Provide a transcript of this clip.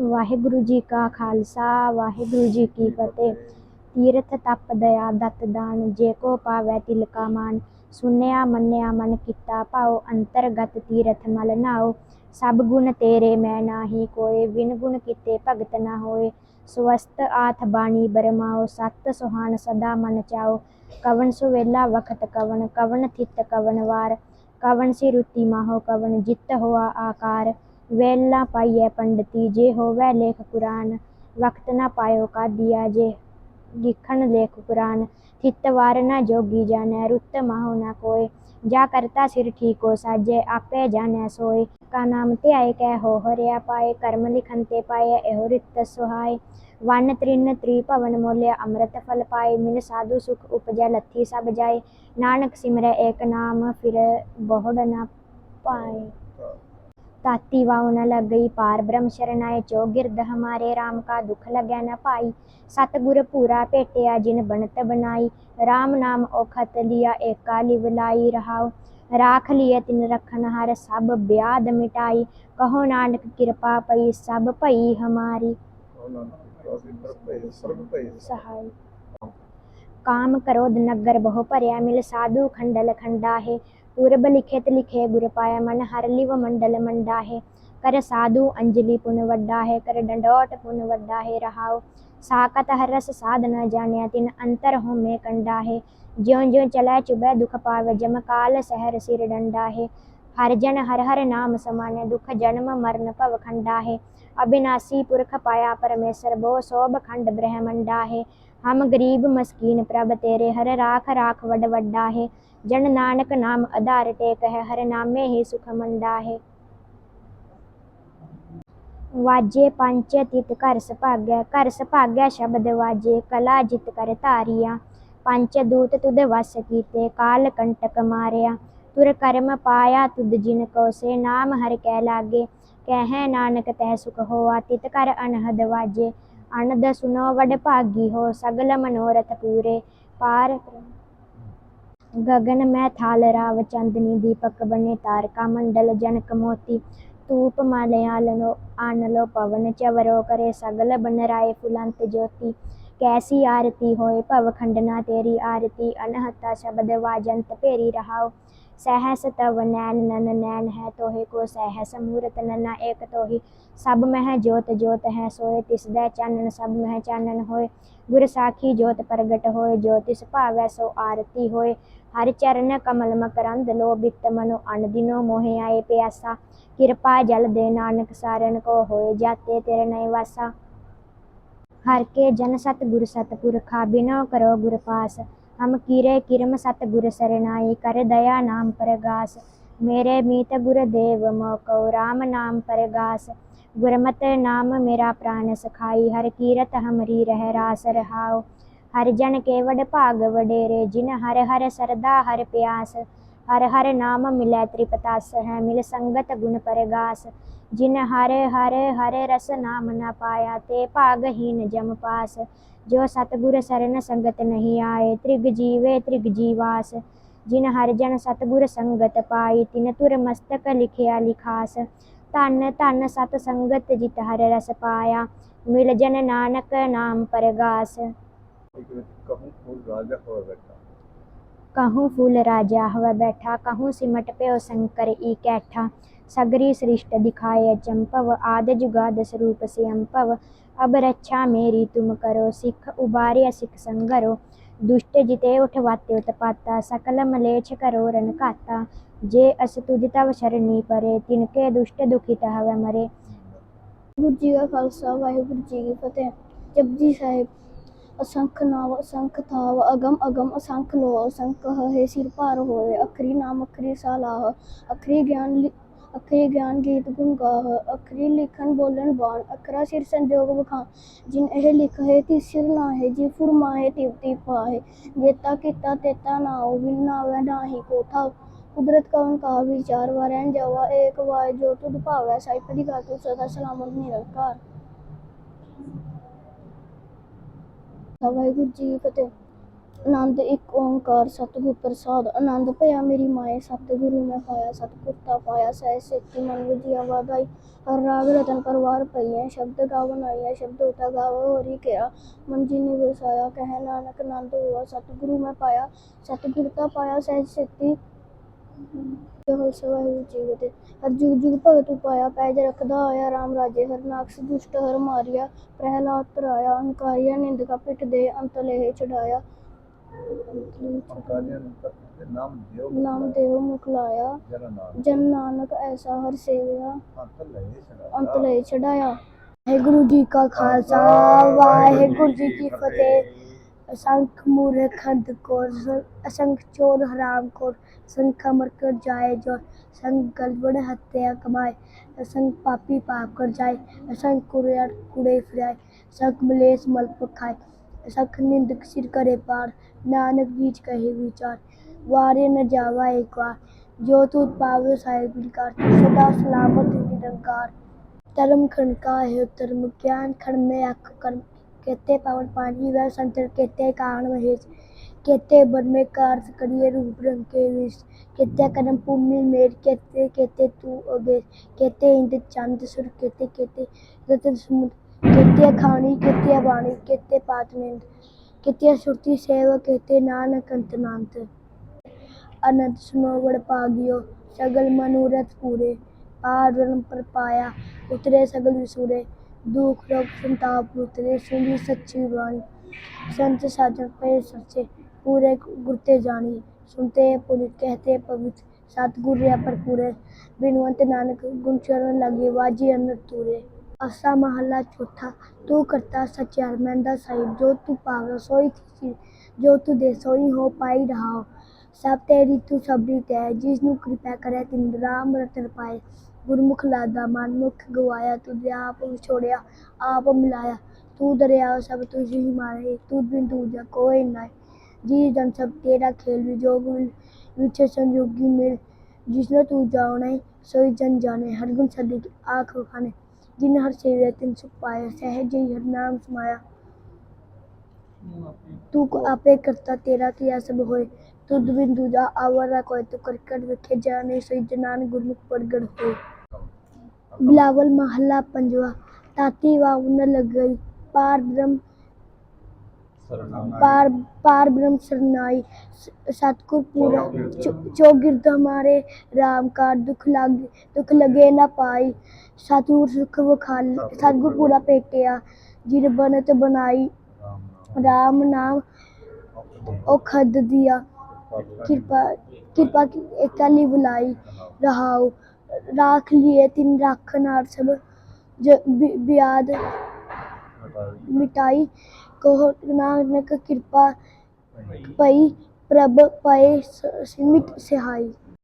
ਵਾਹਿਗੁਰੂ ਜੀ ਕਾ ਖਾਲਸਾ, ਵਾਹਿਗੁਰੂ ਜੀ ਕੀ ਫਤਿਹ। ਤੀਰਥ ਤਪ ਦਇਆ ਦਤ ਦਾਨ, ਜੇ ਕੋ ਪਾਵੈ ਤਿਲ ਮਾਨ। ਸੁਨਿਆ, ਮੰਨਿਆ, ਮਨ ਕੀਤਾ ਭਾਉ, ਅੰਤਰਗਤ ਤੀਰਥ ਮਲ ਨਾਉ। ਸਭ ਗੁਣ ਤੇਰੇ ਮੈਂ ਨਾਹੀ ਕੋਏ ਬਿਨ ਗੁਣ ਕੀਤੇ ਭਗਤ ਨਾ ਹੋਏ। ਸਵਸਤ ਆਥ ਬਾਣੀ ਬਰਮਾਓ ਸਤ ਸੁਹਾਨ ਸਦਾ ਮਨ ਚਾਓ ਕਵਨ ਸੁਵੇਲਾ ਵਖਤ ਕਵਨ ਕਵਨ ਥਿਤ ਕਵਨ ਵਾਰ। ਕਵਨ ਸੀ ਰੁਤੀ ਮਾਹੋ ਕਵਨ ਜਿਤ ਹੋਆ ਆਕਾਰ। ਵੇਲਾ ਪਾਈਐ ਪੰਡਤੀ ਜੇ ਹੋਵੈ ਲੇਖ ਕੁਰਾਨ, ਵਕਤ ਨਾ ਪਾਇਓ ਕਾਦੀਆ ਜੇ ਲਿਖਣ ਲੇਖ ਕੁਰਾਨ, ਥਿਤ ਵਾਰ ਨਾ ਜੋਗੀ ਜਾਣੈ, ਰੁੱਤ ਮਾਹੋ ਨਾ ਕੋਏ, ਜਾ ਕਰਤਾ ਸਿਰ ਠੀਕੋ ਸਾਜੇ, ਆਪੇ ਜਾਣੈ ਸੋਏ। ਕਾ ਨਾਮ ਧਿਆਏ, ਕੈ ਹੋ ਹਰਿਆ ਪਾਏ, ਕਰਮ ਲਿਖਨ ਤੇ ਪਾਏ ਇਹੋ ਰਿਤ ਸੁਹਾਏ। ਵਨ ਤ੍ਰਿਨ ਤ੍ਰੀ ਭਵਨ ਮੋਲਿਆ, ਅੰਮ੍ਰਿਤ ਫਲ ਪਾਏ, ਮਿਲ ਸਾਧੂ ਸੁਖ ਉਪਜੈ, ਲੱਥੀ ਸਭ ਜਾਏ। ਨਾਨਕ ਸਿਮਰੈ ਏਕ ਨਾਮ, ਫਿਰ ਬਹੁੜ ਨਾ ਪਾਏ। ਤਾਤੀ ਵਾਉ ਨ ਲੱਗਈ, ਪਾਰ ਬ੍ਰਹਮ ਸ਼ਰਨਾਏ ਚੋ ਗਿਰਦ ਹਮਾਰੇ RAM ਕਾ ਦੁਖ ਲਗੈ ਨ ਭਾਈ ਸਤਗੁਰ ਪੂਰਾ ਭੇਟਿਆ, ਜਿਨ ਬਣਤ ਬਨਾਈ RAM ਨਾਮ ਔਖਤ ਲਿਆ, ਏਕਾ ਲਿਵ ਲਾਈ ਰਹਾਉ। ਰਾਖ ਲਿਏ ਤਿਨ ਰਖਨ ਹਰ ਸਭ ਬਿਆਦ ਮਿਟਾਈ। ਕਹੋ ਨਾਨਕ ਕਿਰਪਾ ਪਈ, ਸਭ ਭਈ ਹਮਾਰੀ। ਸਹਾਈ। ਕਾਮ ਕਰੋਦ ਨਗਰ ਬਹੁ ਭਰਿਆ, ਮਿਲ ਸਾਧੂ ਖੰਡਲ ਖੰਡਾ ਹੈ पूरब लिखित लिखे गुर पाया मन हर लिव मंडल मंडा है कर साधु अंजलि पुन वड्डा है कर डंडोट पुन वड्डा है रहाओ साकत हरस साध न जानिया तिन अंतर हो में कंडा है ज्यों ज्यों चलै चुबै दुख पावे जम काल सहर सिर डंडा है हर जन हर हर नाम समाने दुख जन्म मरण भव खंडा है ਅਬਿਨਾਸੀ ਪੁਰਖ ਪਾਇਆ ਪਰਮੇਸ਼ਰ ਬੋ ਸੋਭ ਖੰਡ ਬ੍ਰਹਮੰਡਾ ਹੈ ਹਮ ਗਰੀਬ ਮਸਕੀਨ ਪ੍ਰਭ ਤੇਰੇ ਹਰ ਰਾਖ ਰਾਖ ਵੱਡ ਵੱਡਾ ਹੈ ਜਨ ਨਾਨਕ ਨਾਮ ਆਧਾਰ ਟੇਕ ਹੈ ਹਰ ਨਾਮੇ ਹੀ ਸੁਖ ਮੰਡਾ ਹੈ ਵਾਜੇ ਪੰਚ ਤਿਤ ਘਰ ਸੁਭਾਗੈ ਘਰ ਸੁਭਾਗੈ ਸ਼ਬਦ ਵਾਜੇ ਕਲਾ ਜਿਤ ਕਰ ਧਾਰਿਆ ਪੰਚ ਦੂਤ ਤੁਧ ਵਸ ਕੀਤੇ ਕਾਲ ਕੰਟਕ ਮਾਰਿਆ ਤੁਰ ਕਰਮ ਪਾਇਆ ਤੁਧ ਜਿਨ ਕੋ ਸੇ ਨਾਮ ਹਰ ਕੈ ਲਾਗੇ ਕਹਿ ਨਾਨਕ ਤਹਿ ਸੁਖ ਹੋਆ ਤਿਤ ਕਰ ਅਨਹਦ ਵਾਜੇ। ਅਨਦ ਸੁਨੋ ਵਡ ਭਾਗੀ ਹੋ, ਸਗਲ ਮਨੋਰਥ ਪੂਰੇ। ਪਾਰ ਗगन ਮੈਂ ਥਾਲ ਰਾਵ, ਚੰਦਨੀ ਦੀਪਕ ਬਨੇ ਤਾਰਕਾ ਮੰਡਲ ਜਨਕ ਮੋਤੀ। ਤੂਪ ਮਲਿਆਲਨੋ ਆਨਲੋ ਪਵਨ ਚਵਰੋ ਕਰੇ ਸਗਲ ਬਨ ਰਾਏ ਫੁਲੰਤ ਜੋਤੀ। ਕੈਸੀ ਆਰਤੀ ਹੋਏ ਭਵ ਖੰਡਨਾ ਤੇਰੀ ਆਰਤੀ, ਅਨਹਤਾ ਸ਼ਬਦ ਵਾਜੰਤ ਭੇਰੀ ਰਹਾਓ। ਸਹਸ ਤਵ ਨੈਣ ਨਨ ਨੈਣ ਹੈ ਤੋਹਿ ਕੋ ਸਹਸ ਮੂਰਤ ਨਨਾ ਏਕ ਤੋਹਿ। ਸਭ ਮਹਿ ਜੋਤ ਜੋਤ ਹੈ ਸੋਏ ਤਿਸ ਦਾ ਚਾਨਣ, ਸਭ ਮਹਿ ਚਾਨਣ ਹੋਏ। ਗੁਰ ਸਾਖੀ ਜੋਤ ਪ੍ਰਗਟ ਹੋਏ, ਜੋ ਤਿਸ ਭਾਵੈ ਸੋ ਆਰਤੀ ਹੋਏ। ਹਰ ਚਰਨ ਕਮਲ ਮਕਰੰਦ ਲੋ ਬਿਤ ਮਨੋ ਅਨ ਦਿਨੋ ਮੋਹਿ ਆਏ ਪਿਆਸਾ। ਕਿਰਪਾ ਜਲ ਦੇ ਨਾਨਕ ਸਾਰਨ ਕੋ ਹੋਏ ਜਾਤੇ ਤੇਰੇ ਨਹੀਂ ਵਾਸਾ। ਹਰ ਕੇ ਜਨ ਸਤ ਗੁਰ ਸਤ ਪੁਰਖਾ ਬਿਨੋ ਕਰੋ ਗੁਰ ਪਾਸ। ਹਮ ਕੀਰੇ ਕਿਰਮ ਸਤ ਗੁਰ ਸਰਨਾਈ ਕਰ ਦਇਆ ਨਾਮ ਪ੍ਰਗਾਸ ਮੇਰੇ ਮੀਤ ਗੁਰ ਦੇਵ ਮੋਕਉ ਰਾਮ ਨਾਮ ਪ੍ਰਗਾਸ ਗੁਰਮਤਿ ਨਾਮ ਮੇਰਾ ਪ੍ਰਾਨ ਸਖਾਈ ਹਰ ਕੀਰਤ ਹਮਰੀ ਰਹਿ ਰਾਸ ਰਹਾਉ ਹਰ ਜਨ ਕੇ ਵਡ ਭਾਗ ਵਡੇਰੇ ਜਿਨ ਹਰ ਹਰ ਸਰਦਾ ਹਰ ਪਿਆਸ ਹਰ ਹਰ ਨਾਮ ਮਿਲੈ ਤ੍ਰਿਪਤਾਸ ਹੈ ਮਿਲ ਸੰਗਤ ਗੁਣ ਪਰਗਾਸ ਜਿਨ ਹਰੇ ਹਰੇ ਹਰੇ ਰਸ ਨਾਮ ਨਾ ਪਾਇਆ ਤੇ ਭਾਗਹੀਨ ਜਮ ਪਾਸ। ਜੋ ਸਤਗੁਰ ਸਰਨ ਸੰਗਤ ਨਹੀਂ ਆਏ, ਤ੍ਰਿਗ ਜੀਵੇ ਤ੍ਰਿਗ ਜੀਵਾਸ। ਜਿਨ ਹਰ ਜਨ ਸਤਗੁਰ ਸੰਗਤ ਪਾਈ, ਤਿਨ ਤੁਰ ਮਸਤਕ ਲਿਖਿਆ ਲਿਖਾਸ। ਧੰਨ ਧੰਨ ਸਤ ਸੰਗਤ ਜਿਤ ਹਰ ਰਸ ਪਾਇਆ, ਮਿਲ ਜਨ ਨਾਨਕ ਨਾਮ ਪਰਗਾਸ। ਕਹੂੰ, ਹੋਰ ਰਾਜਾ ਹੋਰ ਬੈਠਾ। कहूँ फूल राजा हवा बैठा कहूँ सिमट प्यो शंकर ई कैठा सगरी सृष्ट दिखाए चंपव आद जुगाद स्वरूप सियंपव अब रक्षा मेरी तुम करो सिख उबार्य सिख संगरो दुष्ट जिते उठवाते उत्पाता सकल मलेच्छ करो रन काता जे अस तुझ तव शरणी परे तिनके दुष्ट दुखित हवे मरे गुरु जी का खालसा वाहिगुरु जी की फतेह जपजी साहिब ਅਸੰਖ ਨਾਮ ਅਸੰਖ ਥਾਵ, ਅਗਮ ਅਗਮ, ਅਸੰਖ ਲੋ ਅਸੰਖ ਹੈ ਸਿਰ ਭਾਰ ਹੋਏ, ਅਖਰੀ ਨਾਮ, ਅਖਰੀ ਸਾਲਾਹ, ਅਖਰੀ ਗਿਆਨ ਅਖਰੀ ਗਿਆਨ ਗੀਤ ਗੁਣ ਗਾਹ ਅਖਰੀ ਲਿਖਣ ਬੋਲਣ ਬਾਣ, ਅਖਰਾ ਸਿਰ ਸੰਜੋਗ ਵਖਾਂ, ਜਿਨ ਇਹ ਲਿਖ ਹੈ ਤੀ ਸਿਰ ਨਾ ਹੈ ਜੀ ਫੁਰਮਾਏ ਤਿਵਤੀ ਪਾਹੇ ਜੇਤਾ ਕੀਤਾ ਤੇਤਾ ਨਾਉ, ਬਿਨ ਨਾਵੇ ਨਾਹੀ, ਕੋਠਾ ਕੁਦਰਤ ਕਵਨ ਕਾ ਵਿਚਾਰ ਵਰੈਨ ਜਵਾ ਏਕ ਵਾਰ ਜੋ ਤੁਧ ਭਾਵੈ ਸਾਈਪ ਦੀ ਗਾ ਤੂੰ ਸਦਾ ਸਲਾਮਤ, ਨਿਰੰਕਾਰ। ਵਾਹਿਗੁਰੂ ਜੀ ਕੀ ਫਤਿਹ। ਆਨੰਦ ਇੱਕ ਓੰਕਾਰ ਸਤਿਗੁਰ ਪ੍ਰਸਾਦ। ਆਨੰਦ ਭਇਆ ਮੇਰੀ ਮਾਏ, ਸਤਿਗੁਰੂ ਮੈਂ ਪਾਇਆ ਸਤਿਗੁਰ ਤਾ ਪਾਇਆ ਸਹਿ ਸੇਤੀ ਮਨ ਵਿਜਿਆ ਵਾਧਾਈ। ਹਰ ਰਾਗ ਰਤਨ ਪਰਵਾਰ ਪਈਐ, ਸ਼ਬਦ ਗਾਵਨ ਆਈਐ ਸ਼ਬਦ ਉਤਾ ਗਾਵ, ਹੋਰੀ ਕਿਆ। ਮਨ ਜੀ ਨੇ ਵਸਾਇਆ, ਕਹਿ ਨਾਨਕ ਆਨੰਦ ਹੋਆ, ਸਤਿਗੁਰੂ ਮੈਂ ਪਾਇਆ ਸਤਿਗੁਰ ਤਾ ਪਾਇਆ ਸਹਿ ਸੇਤੀ ਜਹਲ ਸਵਾਹਿ ਜੀਵਤੇ ਹਰ ਜੁਗ ਜੁਗ ਭਗਤ ਉਪਾਇਆ ਪੈਜ ਰਖਦਾ ਆਇਆ ਰਾਮ ਰਾਜੇ ਹਰ ਨਾਕਸ ਦੁਸ਼ਟ ਹਰ ਮਾਰਿਆ ਪ੍ਰਹਿਲਾਦ ਤਰਾਇਆ ਅਹੰਕਾਰੀਆ ਨਿੰਦਕਾ ਪਿੱਠ ਦੇ ਅੰਤ ਲੇਹ ਤੱਕ ਨਾਮ ਦਿਓ ਨਾਮ ਦੇਵ ਮੁਖ ਲਾਇਆ। ਜਨ ਨਾਨਕ। ਐਸਾ ਹਰ ਸੇਵਿਆ। ਅੰਤ ਲਏ ਸਦਾ ਅੰਤ ਲੈ ਚੜਾਇਆ। ਵਾਹਿਗੁਰੂ ਜੀ ਕਾ ਖਾਲਸਾ ਵਾਹਿਗੁਰੂ ਜੀ ਕੀ ਫਤਿਹ। ਅਸੰਖ ਮੂਰਖ ਖੰਡ ਕੋਰ ਅਸੰਖ ਚੋਰ ਹਰਾਮ ਕੋਰ ਸੰਖ ਅਮਰ ਕਰ ਜਾਏ ਜੋ ਸੰਖ ਗਲਬੜ ਹੱਤਿਆ ਕਮਾਏ, ਅਸੰਖ ਪਾਪੀ ਪਾਪ ਕਰ ਜਾਏ, ਅਸੰਖ ਕੁੜਿਆ ਕੁੜੇ ਫਿਰਾਏ ਸੰਖ ਮਲੇਸ ਮਲ ਪਖਾਏ, ਅਸੰਖ ਨਿੰਦਕ ਸਿਰ ਕਰੇ ਪਾਰ, ਨਾਨਕ ਬੀਜ ਕਹੇ ਵਿਚਾਰ, ਵਾਰੇ ਨ ਜਾਵਾ ਇੱਕ ਵਾਰ, ਜੋ ਤੂੰ ਪਾਵੇ ਸਾਹਿਬ ਬਿਲਕਾਰ ਸਦਾ ਸਲਾਮਤ ਨਿਰੰਕਾਰ, ਧਰਮ ਖਣਕਾ ਹੈ ਧਰਮ ਗਿਆਨ ਖਣ में ਅੱਖ ਕਰਮ। કેતે પાવન પાણી વ્યાસ અંતર કેતે કારણ મહેશ કેતે બન મેં કાર્થ કરીએ રૂપ રંગ કે વિશ કેતે કરમ ભૂમિ મેર કેતે કેતે તું અગેશ કેતે ઇન્દ ચંદ સુર કેતે કેતે રતન સમુદ કેતે ખાણી કેતે વાણી કેતે પાતમેન્દ ਕਿਤੇ ਸੁਰਤੀ ਸੇਵ ਕੇਤੇ ਨਾਨਕ ਅੰਤਨਾਂਤ ਅਨੰਤ ਸੁਨੋਵੜ ਪਾਗਿਓ ਸਗਲ ਮਨੋਰਥ ਪੂਰੇ ਪਾਰ ਰਣ ਪਰ ਪਾਇਆ ਉਤਰੇ ਸਗਲ ਵਿਸੂਰੇ ਦੁਖ, ਰੋਗ, ਸੰਤਾਪ ਉਤਰੇ ਸੁਣੀ ਸੱਚੀ ਬਾਣੀ। ਸੰਤ ਸਾਜਣ ਪਏ ਸੱਚੇ, ਪੂਰੇ ਗੁਰਤੇ ਜਾਣੀ। ਸੁਣਤੇ, ਪੁਨਿਤ ਕਹਤੇ, ਪਵਿੱਤ ਸਤਗੁਰ ਰਿਆ ਭਰਪੂਰੇ। ਬਿਨਵੰਤ ਨਾਨਕ ਗੁਣ ਚਰਨ ਲਾਗੇ, ਵਾਜੀ ਅਨਰ ਤੂਰੇ ਆਸਾ ਮਹੱਲਾ ਚੌਥਾ, ਤੂੰ ਕਰਤਾ ਸਚਿਆਰ ਮਹਿੰਦਾ ਸਾਹਿਬ। ਜੋ ਤੂੰ ਪਾਵੈ, ਸੋਈ ਥੀ ਜੋ ਤੂੰ ਦੇ, ਸੋਈ ਹੋ ਪਾਈ ਰਹਾਓ ਸਭ ਤੇਰੀ ਤੂੰ ਸਬਰੀ ਤੈ। ਜਿਸ ਨੂੰ ਕਿਰਪਾ ਕਰੇ, ਤਿੰਨ ਰਾਮ ਰਤਨ ਗੁਰਮੁਖ ਲਾਦਾ, ਮਨਮੁਖ ਗਵਾਇਆ, ਤੁਝੇ ਆਪ ਛੋੜਿਆ, ਆਪ ਮਿਲਾਇਆ। ਤੂੰ ਦਰਿਆ, ਸਭ ਤੁਝੇ ਹੀ ਮਾਰੇ, ਤੂੰ ਬਿਨ ਦੂਜਾ ਕੋਈ ਨਾ ਜੀ ਜਨ ਸਭ ਤੇਰਾ ਖੇਲ ਵਿਜੋਗ ਵਿੱਚ ਸੰਯੋਗੀ ਮਿਲ ਜਿਸਨੇ ਤੂੰ ਜਾਣਾ, ਸੋਈ ਜਨ ਜਾਣੇ, ਹਰ ਗੁਣ ਸਦੀਕ ਆਖ ਖਾਨੇ ਜਿਨ ਹਰ ਸੇਵਾ ਤਿੰਨ ਸੁਖ ਪਾਇਆ, ਸਹਿਜ ਹੀ ਹਰ ਨਾਮ ਸਮਾਇਆ। ਤੂੰ ਆਪੇ ਕਰਤਾ, ਤੇਰਾ ਕਿਆ ਸਭ ਹੋਏ ਤੁਧ ਬਿੰਦੂ ਜਾ ਆਵਰਾ ਕੋਈ ਤੋ ਕਰਕਟ ਵਿਖੇ ਜਾਣੇ ਸੋਈ ਜਨਾਨ ਗੁਰਮੁਖ ਪ੍ਰਗਟ ਹੋ ਬਿਲਾਵਲ ਮਹੱਲਾ ਪੰਜਵਾ ਤਾਤੀ ਵਾਉ ਨ ਲੱਗਈ ਪਾਰ ਬ੍ਰਹਮ ਪਾਰ ਪਾਰ ਬ੍ਰਹਮ ਸਰਨਾਈ ਸਤਗੁਰ ਪੂਰਾ ਜੋ ਗਿਰਦ ਹਮਾਰੇ RAM ਕਾਰ ਦੁਖ ਲੱਗ ਦੁਖ ਲਗੇ ਨਾ ਪਾਈ। ਸਤਗੁਰ ਸੁਖ ਵਖਾਲ ਸਤਗੁਰ ਪੂਰਾ। ਪੇਟਿਆ ਜਿਨ ਬਨਤ ਬਣਾਈ। ਰਾਮ ਨਾਮ। ਉਹ ਖੱਦ ਦਿਆ ਕਿਰਪਾ ਕਿਰਪਾ ਇਕਾਲੀ ਬੁਲਾਈ ਰਹਾਉ ਰਾਖ ਲਿਏ ਤਿਨ ਰੱਖ ਨਾਰ ਸਭ ਜ, ਬਿ- ਬਿਆਦ ਮਿਟਾਈ, ਕਹੋ ਨਾਨਕ ਕਿਰਪਾ ਪਈ, ਪ੍ਰਭ